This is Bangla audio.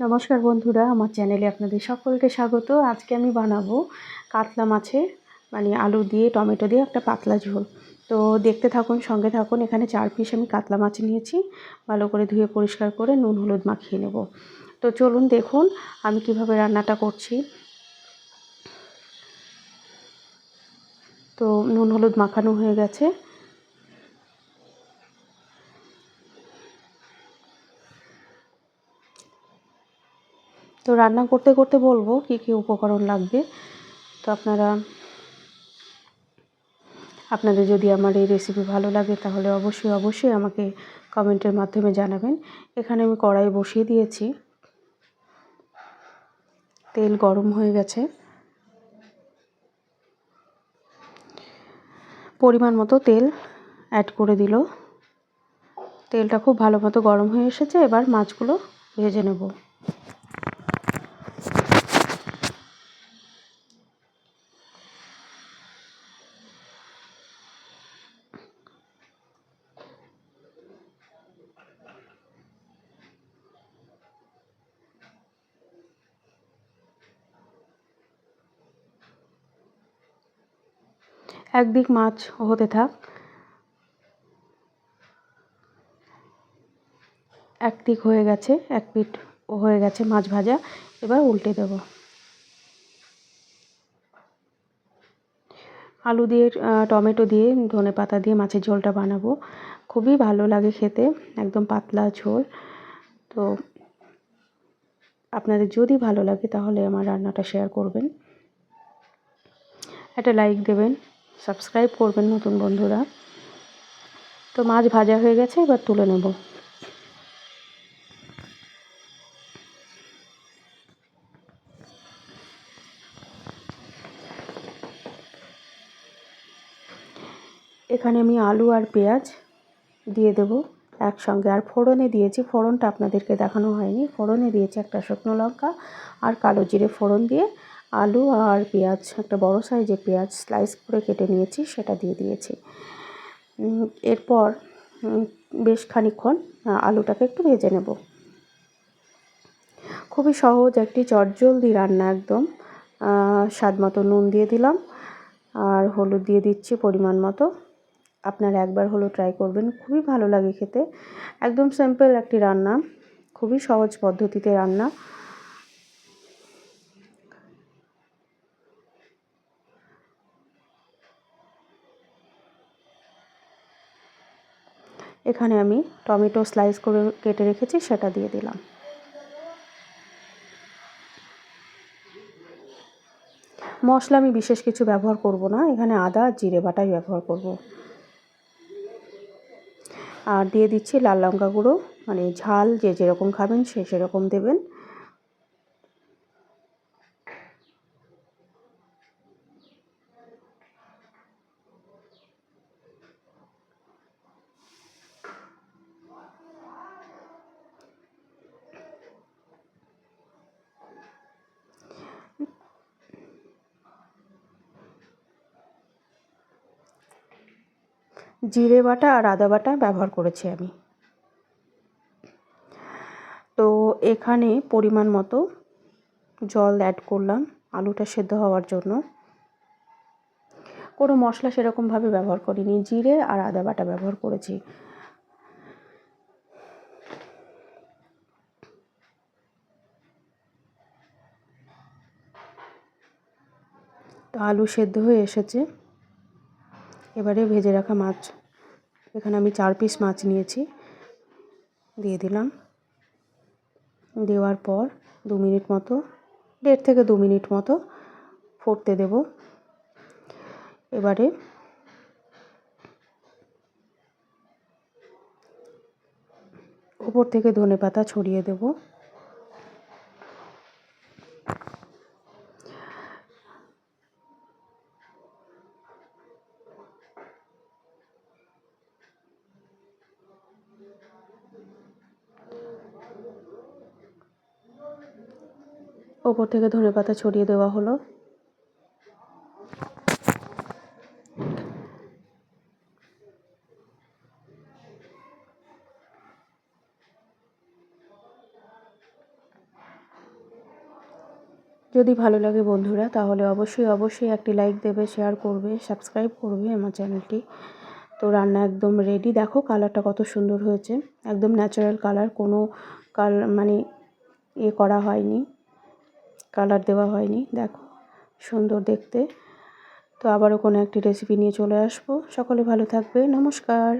নমস্কার বন্ধুরা, আমার চ্যানেলে আপনাদের সকলকে স্বাগত। আজকে আমি বানাবো কাতলা মাছের মানে আলু দিয়ে, টমেটো দিয়ে একটা পাতলা ঝোল। তো দেখতে থাকুন, সঙ্গে থাকুন, এখানে চার পিস আমি কাতলা মাছ নিয়েছি। ভালো করে ধুয়ে পরিষ্কার করে নুন, হলুদ মাখিয়ে নেব। তো চলুন দেখুন আমি কীভাবে রান্নাটা করছি। তো নুন, হলুদ মাখানো হয়ে গেছে। তো রান্না করতে করতে বলব কী কী উপকরণ লাগবে। তো আপনারা, আপনাদের যদি আমার এই রেসিপি ভালো লাগে তাহলে অবশ্যই অবশ্যই আমাকে কমেন্টের মাধ্যমে জানাবেন। এখানে আমি কড়াই বসিয়ে দিয়েছি। তেল গরম হয়ে গেছে। পরিমাণ মতো তেল অ্যাড করে দিল। তেলটা খুব ভালো মতো গরম হয়ে এসেছে, এবার মাছগুলো ভেজে নেব। একদিক মাছ হতে থাক এক দিক হয়ে গেছে, এক পিঠ হয়ে গেছে মাছ ভাজা, এবার উল্টে দেব। আলু দিয়ে টমেটো দিয়ে, ধনে পাতা দিয়ে মাছের ঝোলটা বানাবো। খুবই ভালো লাগে খেতে, একদম পাতলা ঝোল। তো আপনাদের যদি ভালো লাগে তাহলে আমার রান্নাটা শেয়ার করবেন। একটা লাইক দেবেন। সাবস্ক্রাইব করবেন নতুন বন্ধুরা। তো মাছ ভাজা হয়ে গেছে, এবার তুলে নেব। এখানে আমি আলু আর পেঁয়াজ দিয়ে দেব একসঙ্গে। আর ফোড়নে দিয়েছি, ফোড়নটা আপনাদেরকে দেখানো হয়নি। ফোড়নে দিয়েছি একটা শুকনো লঙ্কা আর কালো জিরে ফোড়ন দিয়ে আলু আর পেঁয়াজ, একটা বড় সাইজের পেঁয়াজ স্লাইস করে কেটে নিয়েছি, সেটা দিয়ে দিয়েছি। এরপর বেশ খানিক্ষণ আলুটাকে একটু ভেজে নেব। খুবই সহজ, একটি চটজলদি রান্না একদম। স্বাদ মতো নুন দিয়ে দিলাম, আর হলুদ দিয়ে দিচ্ছি পরিমাণ মতো। আপনারা একবার হলো ট্রাই করবেন, খুবই ভালো লাগে খেতে। একদম সিম্পল একটি রান্না, খুবই সহজ পদ্ধতিতে রান্না। এখানে আমি টমেটো স্লাইস করে কেটে রেখেছি, সেটা দিয়ে দিলাম। মশলা আমি বিশেষ কিছু ব্যবহার করব না, এখানে আদা, জিরে বাটাই ব্যবহার করব। আর দিয়ে দিচ্ছি লাল লঙ্কা গুঁড়ো মানে ঝাল যে যেরকম খাবেন সে সেরকম দেবেন। জিরে বাটা আর আদা বাটা ব্যবহার করেছি আমি। তো এখানে পরিমাণ মতো জল অ্যাড করলাম আলুটা সেদ্ধ হওয়ার জন্য। কোনো মশলা সেরকমভাবে ব্যবহার করিনি, জিরে আর আদা বাটা ব্যবহার করেছি। তো আলু সেদ্ধ হয়ে এসেছে। এবারে ভেজে রাখা মাছ। এখানে আমি চার পিস মাছ নিয়েছি। দিয়ে দিলাম। দেওয়ার পর দু মিনিট মতো, দেড় থেকে দু মিনিট মতো ফুটতে দেব। এবারে উপর থেকে ধনে পাতা ছড়িয়ে দেবো। ওপর থেকে ধনে পাতা ছড়িয়ে দেওয়া হলো। যদি ভালো লাগে বন্ধুরা, তাহলে অবশ্যই অবশ্যই একটি লাইক দেবে, শেয়ার করবে, সাবস্ক্রাইব করবে আমার চ্যানেলটি। তো রান্না একদম রেডি দেখো কালারটা কত সুন্দর হয়েছে। একদম ন্যাচারাল কালার কোনো কাল মানে এ করা হয়নি। কালার দেওয়া হয়নি, দেখো, সুন্দর দেখতে। তো আবারও কোনো একটি রেসিপি নিয়ে চলে আসব। সকলে ভালো থাকবে, নমস্কার।